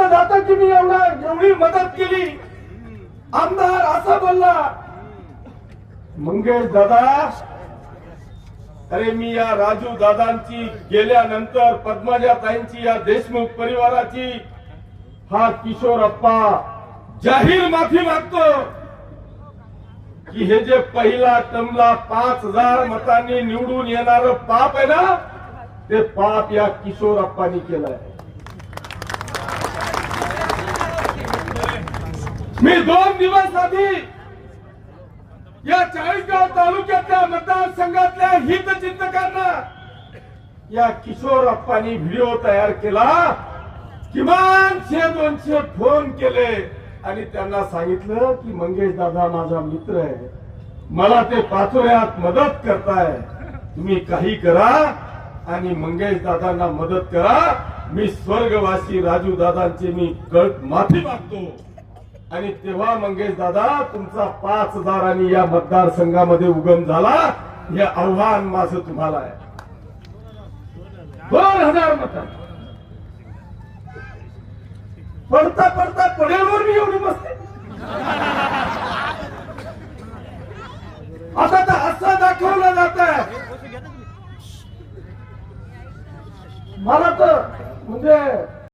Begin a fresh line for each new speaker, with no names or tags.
सांगितलं जातं की मी एवढा एवढी मदत केली? आमदार असा बोलला मंगेश दादा अरे मी या राजू दादांची गेल्यानंतर पद्माजा ताईंची या देशमुख परिवाराची हा किशोर अप्पा जाहीर माफी मागतो की हे जे पहिला टमला पाच हजार मतांनी निवडून येणार पाप आहे ना ते पाप या किशोर अप्पानी केलंय. मी दोन दिवस आधी या चाळीसगाव तालुक्यातल्या मतदारसंघातल्या हितचिंतकांना या किशोर अप्पानी व्हिडिओ तयार केला. किमान शे दोनशे फोन केले. आणि त्यांना सांगितलं की मंगेश दादा माझा मित्र आहे. मला ते पाचोऱ्यात मदत करताय. तुम्ही काही करा आणि मंगेश दादांना मदत करा. मी स्वर्गवासी राजू दादांचे मी कळत माफी मागतो. आणि तेव्हा मंगेश दादा तुमचा पाच हजारांनी या मतदारसंघामध्ये उगम झाला हे आव्हान माझं तुम्हाला आहे. दोन हजार मत. पडता पडता पडेलवर मी एवढी मस्ती. आता तर असं दाखवलं जात आहे. मला तर म्हणजे